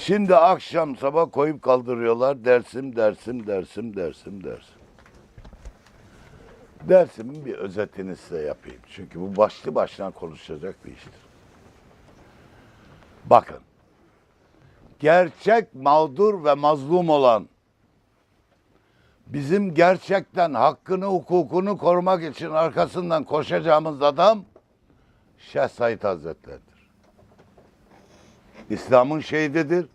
Şimdi akşam sabah koyup kaldırıyorlar. Dersim, dersim, dersim, dersim, dersim. Dersimin bir özetini size yapayım. Çünkü bu başlı başına konuşacak bir iştir. Bakın. Gerçek mağdur ve mazlum olan bizim gerçekten hakkını, hukukunu korumak için arkasından koşacağımız adam Şeyh Said Hazretleri'dir. İslam'ın şehididir.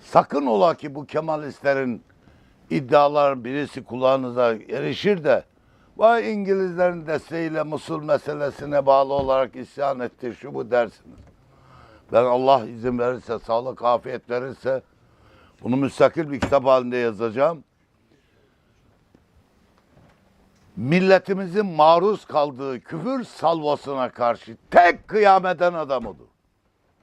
Sakın ola ki bu Kemalistlerin iddialar birisi kulağınıza erişir de vay İngilizlerin desteğiyle Musul meselesine bağlı olarak isyan etti şu bu dersiniz. Ben Allah izin verirse, sağlık, afiyet verirse bunu müstakil bir kitap halinde yazacağım. Milletimizin maruz kaldığı küfür salvasına karşı tek kıyam eden adam odur.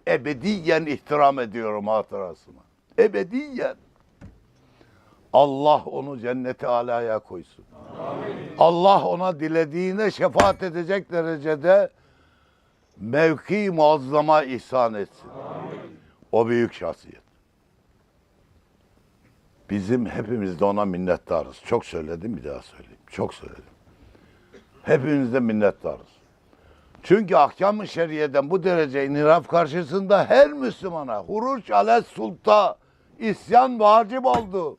Ebediyen ihtiram ediyorum hatırasına. Ebediyen. Allah onu cenneti alaya koysun. Allah ona dilediğine şefaat edecek derecede mevki muazzama ihsan etsin. O büyük şahsiyet. Bizim hepimiz de ona minnettarız. Çok söyledim bir daha söyleyeyim. Çok söyledim. Hepimiz de minnettarız. Çünkü ahkam-ı şeriyeden bu derece inhiraf karşısında her Müslümana huruç ale sulta isyan vacip oldu.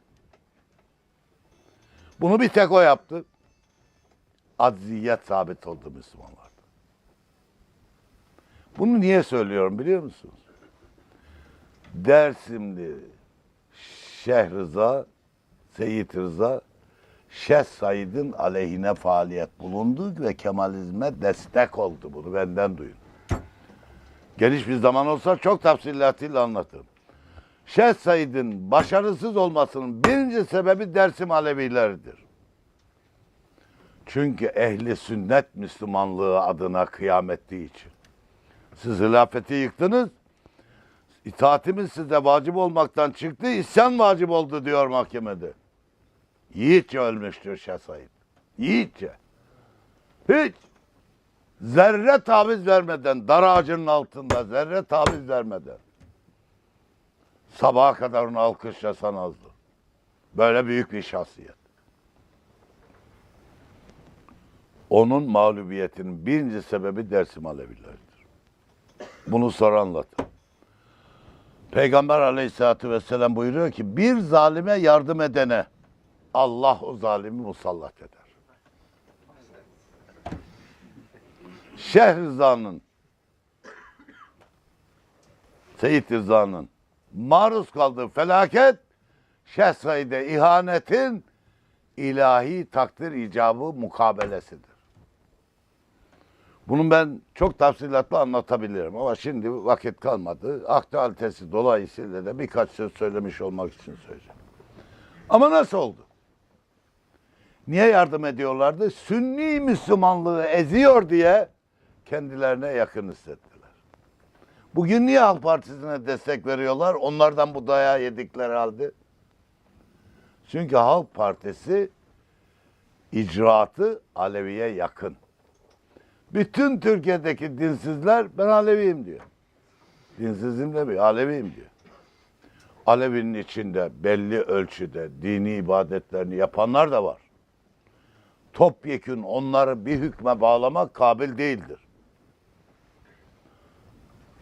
Bunu bir tek o yaptı. Acziyet sabit oldu Müslümanlarda. Bunu niye söylüyorum biliyor musunuz? Dersimli Şeyh Rıza, Seyit Rıza, Şeyh Said'in aleyhine faaliyet bulundu ve Kemalizme destek oldu. Bunu benden duyun. Geniş bir zaman olsa çok tafsilatıyla anlatırım. Şeyh Said'in başarısız olmasının birinci sebebi Dersim Alevileridir. Çünkü ehli sünnet Müslümanlığı adına kıyam ettiği için. Siz hilafeti yıktınız, itaatimiz size vacip olmaktan çıktı, isyan vacip oldu diyor mahkemede. Yiğitçe ölmüştür Şeyh Said. Yiğitçe. Hiç. Zerre taviz vermeden, dar ağacının altında zerre taviz vermeden. Sabaha kadar onu alkışlasan azdı. Böyle büyük bir şahsiyet. Onun mağlubiyetinin birinci sebebi Dersim Alevileridir. Bunu sonra anlatın. Peygamber aleyhissalatü vesselam buyuruyor ki bir zalime yardım edene Allah o zalimi musallat eder. Şeyh Rıza'nın Seyit Rıza'nın maruz kaldığı felaket Şeyh Said'e ihanetin ilahi takdir icabı mukabelesidir. Bunu ben çok tafsilatlı anlatabilirim ama şimdi vakit kalmadı. Aktualitesi dolayısıyla da birkaç söz söylemiş olmak için söyleyeceğim. Ama nasıl oldu? Niye yardım ediyorlardı? Sünni Müslümanlığı eziyor diye kendilerine yakın hissettiler. Bugün niye Halk Partisi'ne destek veriyorlar? Onlardan bu dayağı yedikleri halde. Çünkü Halk Partisi icraatı Alevi'ye yakın. Bütün Türkiye'deki dinsizler ben Aleviyim diyor. Dinsizim demiyor, Aleviyim diyor. Alevinin içinde belli ölçüde dini ibadetlerini yapanlar da var. Topyekün onları bir hükme bağlamak kabil değildir.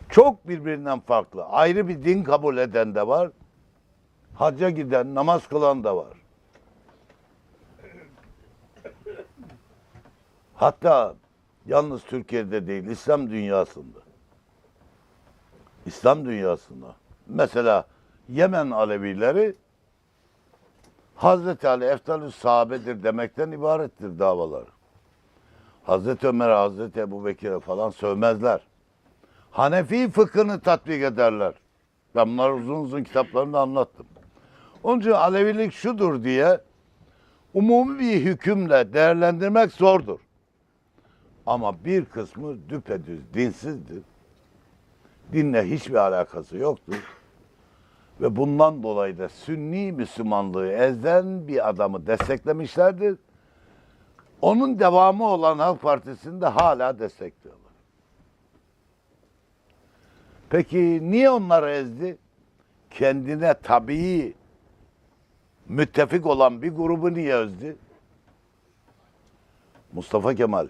Çok birbirinden farklı. Ayrı bir din kabul eden de var. Hacca giden, namaz kılan da var. Hatta yalnız Türkiye'de değil, İslam dünyasında. İslam dünyasında. Mesela Yemen Alevileri Hazreti Ali eftalü sahabedir demekten ibarettir davaları. Hazreti Ömer'e, Hazreti Ebu Bekir'e falan sövmezler. Hanefi fıkhını tatbik ederler. Ben bunları uzun uzun kitaplarımda anlattım. Onun için Alevilik şudur diye umumi bir hükümle değerlendirmek zordur. Ama bir kısmı düpedüz dinsizdir. Dinle hiçbir alakası yoktur. Ve bundan dolayı da Sünni Müslümanlığı ezen bir adamı desteklemişlerdir. Onun devamı olan Halk Partisi'ni de hala destekliyorlar. Peki niye onları ezdi? kendine tabii müttefik olan bir grubu niye özdü? Mustafa Kemal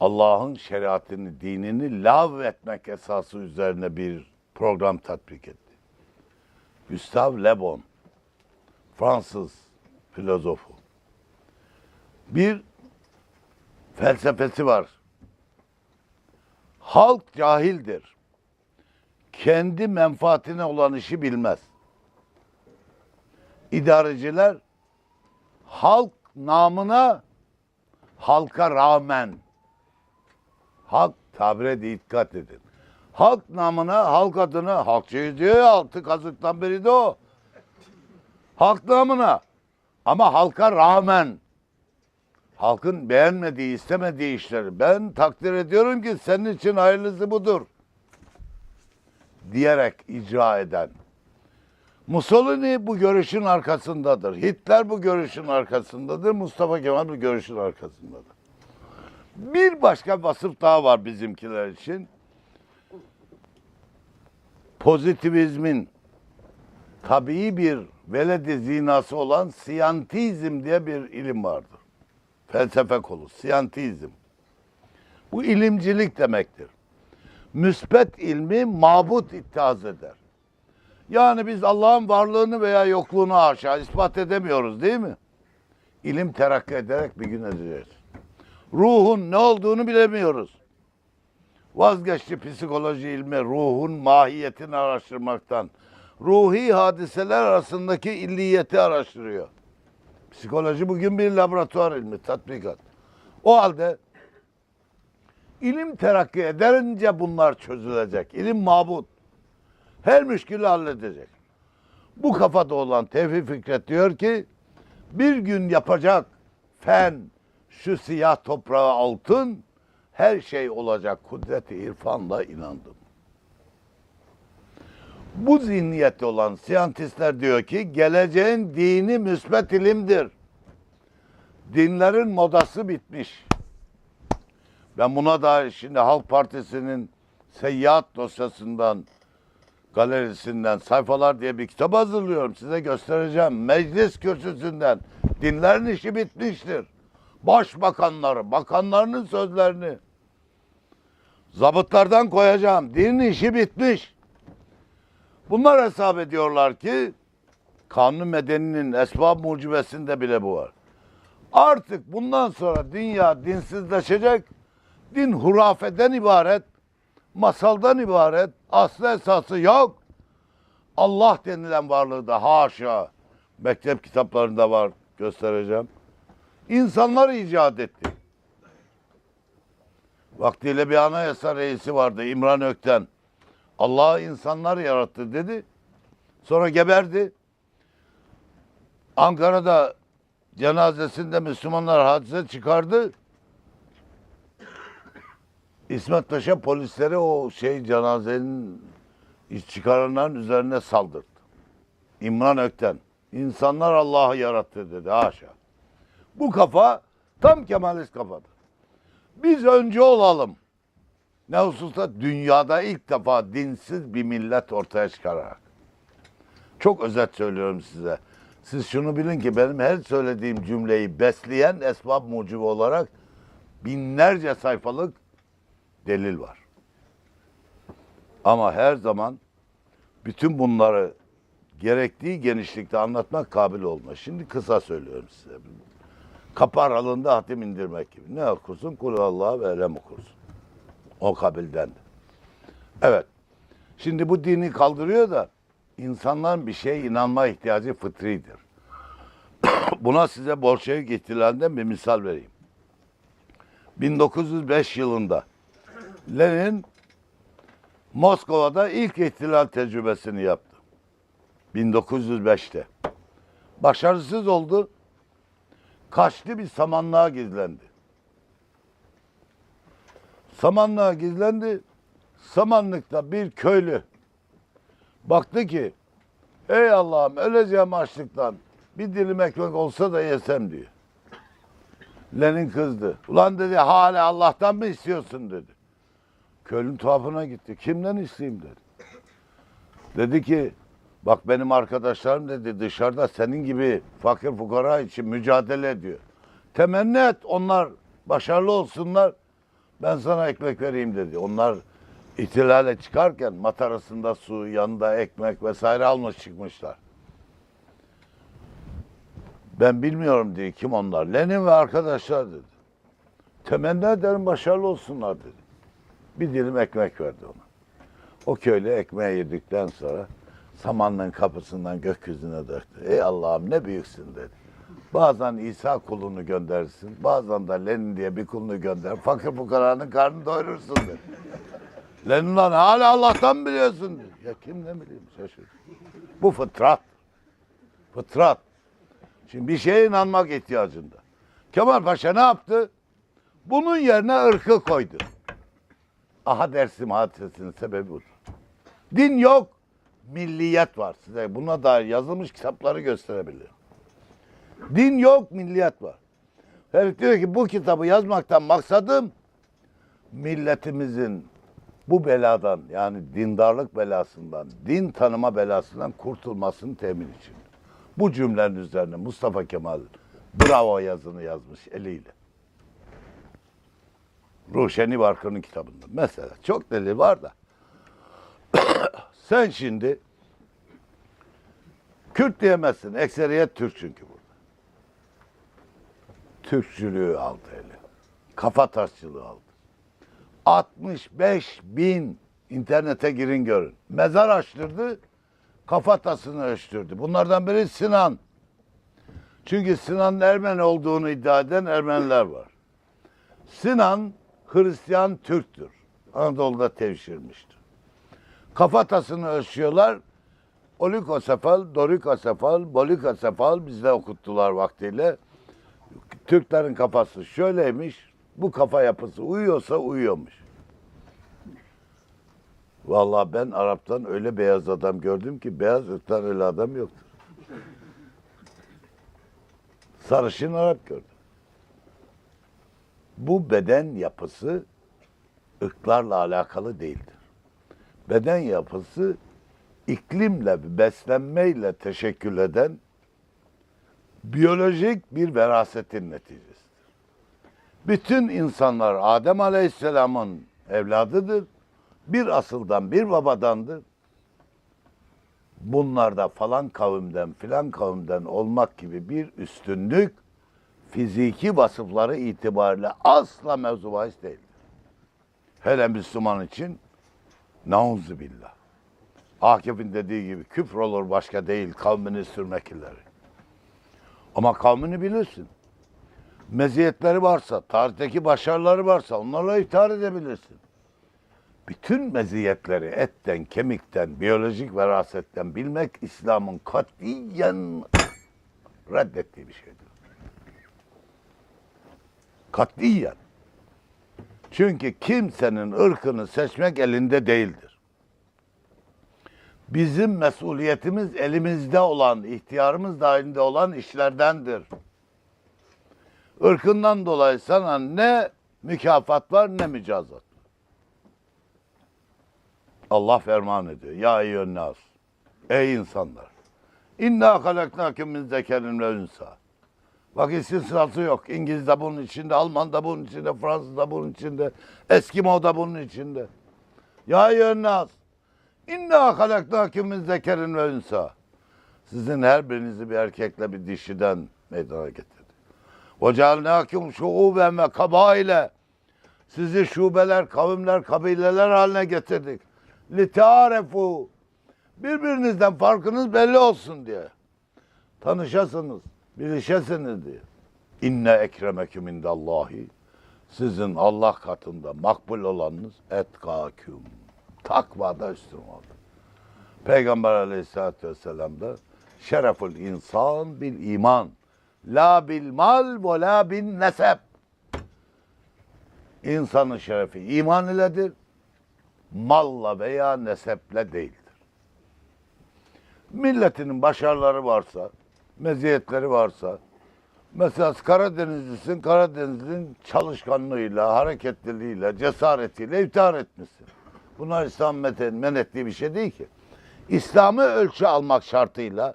Allah'ın şeriatını, dinini lav etmek esası üzerine bir program tatbik etti. Gustave Le Bon, Fransız filozofu. Bir felsefesi var. Halk cahildir. Kendi menfaatine olan işi bilmez. İdareciler halk namına halka rağmen halk tabire dikkat edin. Halk namına, halk adına, halkçıyız diyor ya, altı kazıktan beri de o. Halk namına ama halka rağmen halkın beğenmediği, istemediği işleri ben takdir ediyorum ki senin için hayırlısı budur diyerek icra eden. Mussolini bu görüşün arkasındadır. Hitler bu görüşün arkasındadır. Mustafa Kemal bu görüşün arkasındadır. Bir başka vasıf daha var bizimkiler için. Pozitivizmin tabii bir veledi zinası olan siyantizm diye bir ilim vardır. Felsefe kolu, siyantizm. Bu ilimcilik demektir. Müspet ilmi mabut ittihaz eder. Yani biz Allah'ın varlığını veya yokluğunu aşağı ispat edemiyoruz değil mi? İlim terakki ederek bir gün edeceğiz. Ruhun ne olduğunu bilemiyoruz. Vazgeçti psikoloji ilmi ruhun mahiyetini araştırmaktan. Ruhi hadiseler arasındaki illiyeti araştırıyor. Psikoloji bugün bir laboratuvar ilmi, tatbikat. O halde ilim terakki ederince bunlar çözülecek. İlim mabut. Her müşkülü halledecek. Bu kafada olan Tevfik Fikret diyor ki bir gün yapacak fen şu siyah toprağı altın her şey olacak kudreti irfanla inandım. Bu zihniyette olan siyantistler diyor ki geleceğin dini müsbet ilimdir. Dinlerin modası bitmiş. Ben buna da şimdi Halk Partisi'nin seyahat dosyasından galerisinden sayfalar diye bir kitap hazırlıyorum. Size göstereceğim. Meclis kürsüsünden dinlerin işi bitmiştir. Başbakanları, bakanlarının sözlerini zabıtlardan koyacağım. Dinin işi bitmiş. Bunlar hesap ediyorlar ki kanun medeninin esbab mucibesinde bile bu var. Artık bundan sonra dünya dinsizleşecek. Din hurafeden ibaret, masaldan ibaret, aslı esası yok. Allah denilen varlığı da haşa mektep kitaplarında var göstereceğim. İnsanlar icat etti. Vaktiyle bir anayasa reisi vardı İmran Ökten. Allah insanlar yarattı dedi. Sonra geberdi. Ankara'da cenazesinde Müslümanlar hadise çıkardı. İsmet Paşa polisleri o şey cenazenin çıkaranların üzerine saldırdı. İmran Ökten. İnsanlar Allah'ı yarattı dedi. Haşa. Bu kafa tam Kemalist kafadır. Biz önce olalım. Ne hususta dünyada ilk defa dinsiz bir millet ortaya çıkararak. Çok özet söylüyorum size. Siz şunu bilin ki benim her söylediğim cümleyi besleyen esbab mucibi olarak binlerce sayfalık delil var. Ama her zaman bütün bunları gerektiği genişlikte anlatmak kabil olmaz. Şimdi kısa söylüyorum size. Kapı aralığında hatim indirmek gibi. Ne okursun? Kul Allah ve elem okursun. O kabilden. Evet. Şimdi bu dini kaldırıyor da insanların bir şeye inanma ihtiyacı fıtridir. Buna size Bolşevik ihtilalinden bir misal vereyim. 1905 yılında Lenin Moskova'da ilk ihtilal tecrübesini yaptı. 1905'te. Başarısız oldu. Kaçtı bir samanlığa gizlendi. Samanlığa gizlendi. Samanlıkta bir köylü baktı ki ey Allah'ım öleceğim açlıktan bir dilim ekmek olsa da yesem diyor. Lenin kızdı. Ulan dedi hala Allah'tan mı istiyorsun dedi. Köylünün tuhafına gitti. Kimden isteyeyim dedi. Dedi ki Bak benim arkadaşlarım dedi dışarıda senin gibi fakir fukara için mücadele ediyor. Temenni et onlar başarılı olsunlar. Ben sana ekmek vereyim dedi. Onlar ihtilale çıkarken matarasında su, yanında ekmek vesaire almış çıkmışlar. Ben bilmiyorum diye kim onlar. Lenin ve arkadaşlar dedi. Temenni ederim başarılı olsunlar dedi. Bir dilim ekmek verdi ona. O köylü ekmeği yedikten sonra samanlığın kapısından gökyüzüne döktü. Ey Allah'ım ne büyüksün dedi. Bazen İsa kulunu gönderirsin, bazen de Lenin diye bir kulunu gönder. Fakir fukaranın karnını doyurursun dedi. Lenin lan hala Allah'tan biliyorsun dedi. Ya kim ne bileyim şaşırdı. Bu fıtrat. Fıtrat. Şimdi bir şeye inanmak ihtiyacında. Kemal Paşa ne yaptı? Bunun yerine ırkı koydu. Aha Dersim hadisesinin sebebi budur. Din yok, milliyet var. Size buna dair yazılmış kitapları gösterebilirim. Din yok, milliyet var. Herif diyor ki bu kitabı yazmaktan maksadım milletimizin bu beladan yani dindarlık belasından, din tanıma belasından kurtulmasını temin için. Bu cümlenin üzerine Mustafa Kemal bravo yazını yazmış eliyle. Ruşeni Barkı'nın kitabında. Mesela çok delil var da. Sen şimdi Kürt diyemezsin. Ekseriyet Türk çünkü burada. Türkçülüğü aldı eli. Kafa taşçılığı aldı. 65 bin internete girin görün. Mezar açtırdı. Kafatasını ölçtürdü. Bunlardan biri Sinan. Çünkü Sinan'ın Ermeni olduğunu iddia eden Ermeniler var. Sinan Hristiyan Türktür. Anadolu'da tevşirmiştir. Kafatasını ölçüyorlar. Olikosefal, dorikosefal, bolikosefal bizde okuttular vaktiyle. Türklerin kafası şöyleymiş. Bu kafa yapısı uyuyorsa uyuyormuş. Vallahi ben Arap'tan öyle beyaz adam gördüm ki beyaz ırktan öyle adam yoktur. Sarışın Arap gördüm. Bu beden yapısı ırklarla alakalı değildir. Beden yapısı iklimle, beslenmeyle teşekkül eden biyolojik bir verasetin neticesidir. Bütün insanlar Adem Aleyhisselam'ın evladıdır. Bir asıldan, bir babadandır. Bunlarda falan kavimden, filan kavimden olmak gibi bir üstünlük fiziki vasıfları itibariyle asla mevzu bahis değildir. Hele Müslüman için nauzu billah. Akif'in dediği gibi küfür olur başka değil kavmini sürmek ileri. Ama kavmini bilirsin. Meziyetleri varsa, tarihteki başarıları varsa onlarla iftihar edebilirsin. Bütün meziyetleri etten, kemikten, biyolojik verasetten bilmek İslam'ın katiyen reddettiği bir şeydir. Katiyen. Çünkü kimsenin ırkını seçmek elinde değildir. Bizim mesuliyetimiz elimizde olan, ihtiyarımız dahilinde olan işlerdendir. Irkından dolayı sana ne mükafat var ne mücazat. Allah ferman ediyor. Ya eyyühen nas. Ey insanlar. İnna halaknakum min zekerin ve ünsa. Bak istisnası yok. İngiliz de bunun içinde, Alman da bunun içinde, Fransız da bunun içinde, Eskimo da bunun içinde. Ya nas. İnna halaknakum min zekerin ve ünsa. Sizin her birinizi bir erkekle bir dişiden meydana getirdi. Ve cealnâkum şuuben ve kabaile. Sizi şubeler, kavimler, kabileler haline getirdik. Litearefu. Birbirinizden farkınız belli olsun diye. Tanışasınız, bilişesiniz diye. İnne ekremeküm indallahi. Sizin Allah katında makbul olanınız etkâküm. Takvada üstün oldu. Peygamber aleyhissalatü vesselam da şereful insan bil iman. La bil mal ve la bin nesep. İnsanın şerefi iman iledir. Malla veya neseple değildir. Milletinin başarıları varsa, meziyetleri varsa, mesela Karadenizlisin, Karadeniz'in çalışkanlığıyla, hareketliliğiyle, cesaretiyle iftihar etmişsin. Bunlar İslam men ettiği bir şey değil ki. İslam'ı ölçü almak şartıyla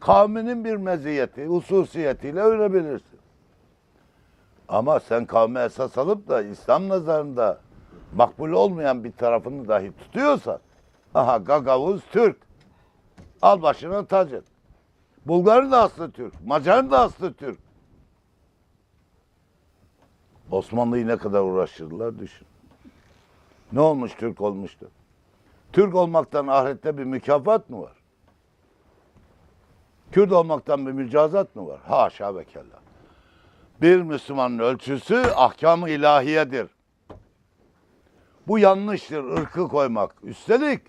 kavminin bir meziyeti, hususiyetiyle ölebilirsin. Ama sen kavme esas alıp da İslam nazarında makbul olmayan bir tarafını dahi tutuyorsan, aha Gagavuz Türk, al başına tac et. Bulgar'ın da aslı Türk, Macar'ın da aslı Türk. Osmanlı'yı ne kadar uğraştırdılar düşün. Ne olmuş Türk olmuştu? Türk olmaktan ahirette bir mükafat mı var? Kürt olmaktan bir mücazat mı var? Haşa ve kella. Bir Müslümanın ölçüsü ahkam-ı ilahiyedir. Bu yanlıştır ırkı koymak. Üstelik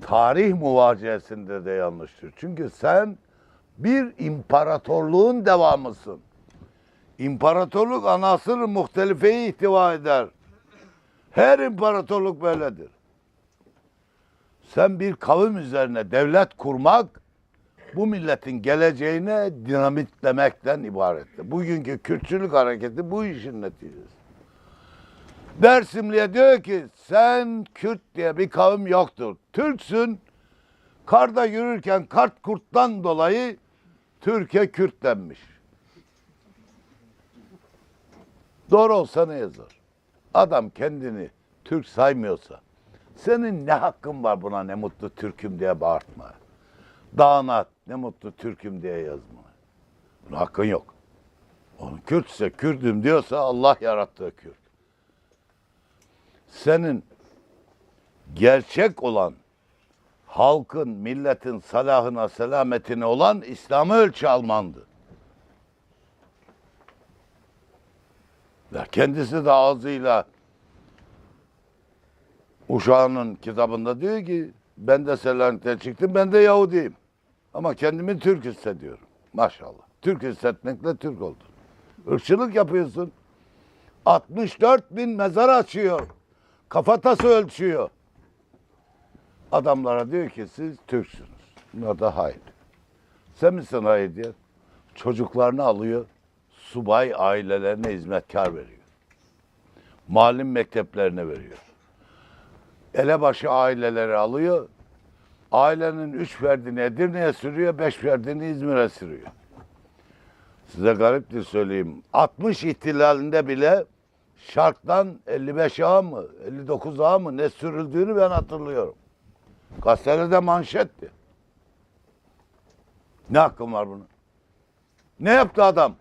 tarih muvaciyesinde de yanlıştır. Çünkü sen bir imparatorluğun devamısın. İmparatorluk anasır muhtelifeyi ihtiva eder. Her imparatorluk böyledir. Sen bir kavim üzerine devlet kurmak bu milletin geleceğine dinamitlemekten ibarettir. Bugünkü Kürtçülük hareketi bu işin neticesi. Dersimli'ye diyor ki sen Kürt diye bir kavim yoktur. Türksün. Karda yürürken kart kurttan dolayı Türkiye Kürt denmiş. Doğru olsa ne yazar? Adam kendini Türk saymıyorsa senin ne hakkın var buna ne mutlu Türk'üm diye bağırtma. Dağınat ne mutlu Türk'üm diye yazma. Buna hakkın yok. Onu Kürtse Kürdüm diyorsa Allah yarattığı Kürt. Senin gerçek olan halkın, milletin salahına, selametine olan İslam'ı ölçü almandı. Ya kendisi de ağzıyla uşağının kitabında diyor ki ben de Selanik'ten çıktım ben de Yahudiyim. Ama kendimi Türk hissediyorum. Maşallah. Türk hissetmekle Türk oldun. Irkçılık yapıyorsun. 64 bin mezar açıyor. Kafatası ölçüyor. Adamlara diyor ki siz Türksünüz. Bunlar da hayır. Sen misin hayır diye. Çocuklarını alıyor. Subay ailelerine hizmetkar veriyor. Malum mekteplerine veriyor. Elebaşı aileleri alıyor. Ailenin üç ferdini Edirne'ye sürüyor, beş ferdini İzmir'e sürüyor. Size gariptir söyleyeyim. 60 ihtilalinde bile Şark'tan 55 ağa mı, 59 ağa mı ne sürüldüğünü ben hatırlıyorum. Gazetelerde manşetti. Ne hakkım var buna? Ne yaptı adam?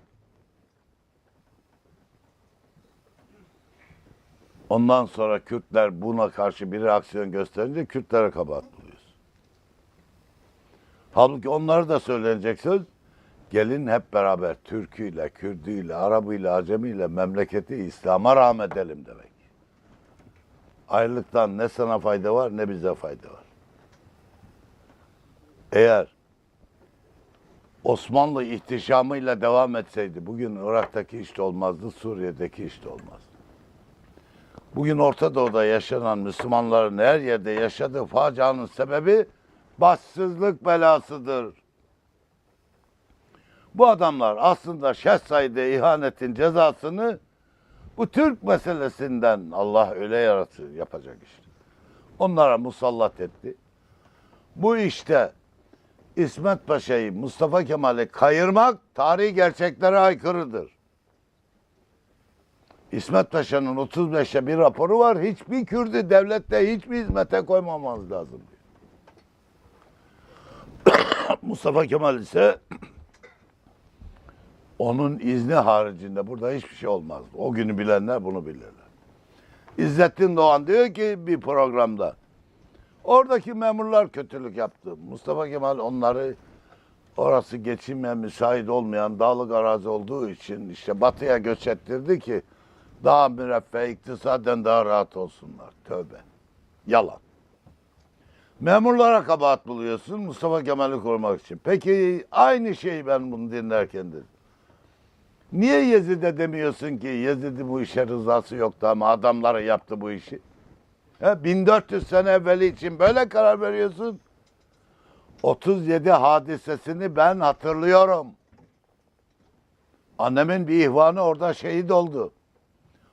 Ondan sonra Kürtler buna karşı bir reaksiyon gösterince Kürtlere kabahat buluyoruz. Halbuki onları da söylenecek söz gelin hep beraber Türküyle, Kürdüyle, Arabıyla, Acemiyle memleketi İslam'a rahmet edelim demek. Ayrılıktan ne sana fayda var ne bize fayda var. Eğer Osmanlı ihtişamıyla devam etseydi bugün Irak'taki iş de olmazdı, Suriye'deki iş de olmazdı. Bugün Orta Doğu'da yaşanan Müslümanların her yerde yaşadığı facianın sebebi başsızlık belasıdır. Bu adamlar aslında şeh sayıda ihanetin cezasını bu Türk meselesinden Allah öyle yaratır, yapacak işte. Onlara musallat etti. Bu işte İsmet Paşa'yı, Mustafa Kemal'i kayırmak tarihi gerçeklere aykırıdır. İsmet Paşa'nın 35'te bir raporu var. Hiçbir Kürt'ü devlette hiçbir hizmete koymamamız lazım diyor. Mustafa Kemal ise onun izni haricinde burada hiçbir şey olmaz. O günü bilenler bunu bilirler. İzzettin Doğan diyor ki bir programda oradaki memurlar kötülük yaptı. Mustafa Kemal onları orası geçimle müsait olmayan dağlık arazi olduğu için işte batıya göç ettirdi ki daha müreffeh, iktisaden daha rahat olsunlar. Tövbe. Yalan. Memurlara kabahat buluyorsun Mustafa Kemal'i korumak için. Peki aynı şeyi ben bunu dinlerken dedim. Niye Yezid'e demiyorsun ki Yezid'in bu işe rızası yoktu ama adamları yaptı bu işi? He, 1400 sene evveli için böyle karar veriyorsun. 37 hadisesini ben hatırlıyorum. Annemin bir ihvanı orada şehit oldu.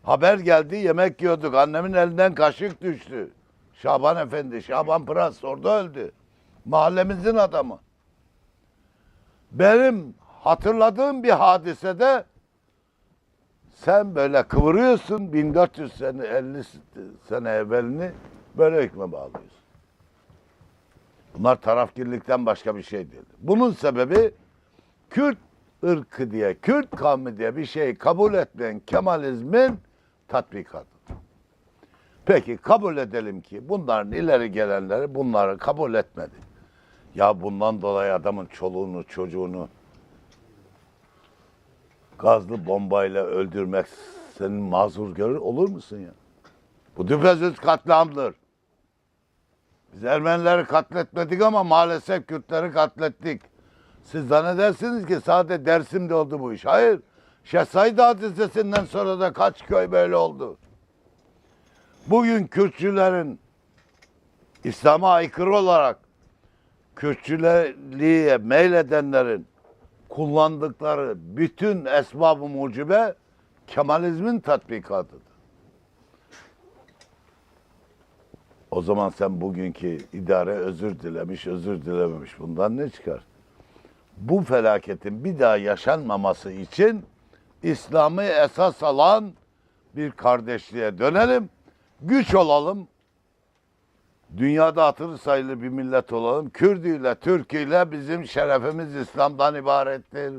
Haber geldi yemek yiyorduk. Annemin elinden kaşık düştü. Şaban Efendi, Şaban Pıras orada öldü. Mahallemizin adamı. Benim hatırladığım bir hadisede sen böyle kıvırıyorsun 1400 sene 50 sene evvelini böyle hükme bağlıyorsun. Bunlar tarafgirlikten başka bir şey değil. Bunun sebebi Kürt ırkı diye, Kürt kavmi diye bir şeyi kabul etmeyen Kemalizmin tatbikatıdır. Peki kabul edelim ki bunların ileri gelenleri bunları kabul etmedi. Ya bundan dolayı adamın çoluğunu, çocuğunu gazlı bombayla öldürmek senin mazur görür olur musun ya? Bu düpedüz katliamdır. Biz Ermenileri katletmedik ama maalesef Kürtleri katlettik. Siz zannedersiniz ki sadece Dersim'de oldu bu iş. Hayır. Şehzade hadisesinden sonra da kaç köy böyle oldu. Bugün Kürtçülerin İslam'a aykırı olarak Kürtçülüğe meyledenlerin kullandıkları bütün esbab-ı mucibe Kemalizmin tatbikatıdır. O zaman sen bugünkü idare özür dilemiş, özür dilememiş. Bundan ne çıkar? Bu felaketin bir daha yaşanmaması için İslam'ı esas alan bir kardeşliğe dönelim. Güç olalım. Dünyada hatırı sayılır bir millet olalım. Kürdüyle, Türküyle bizim şerefimiz İslam'dan ibarettir.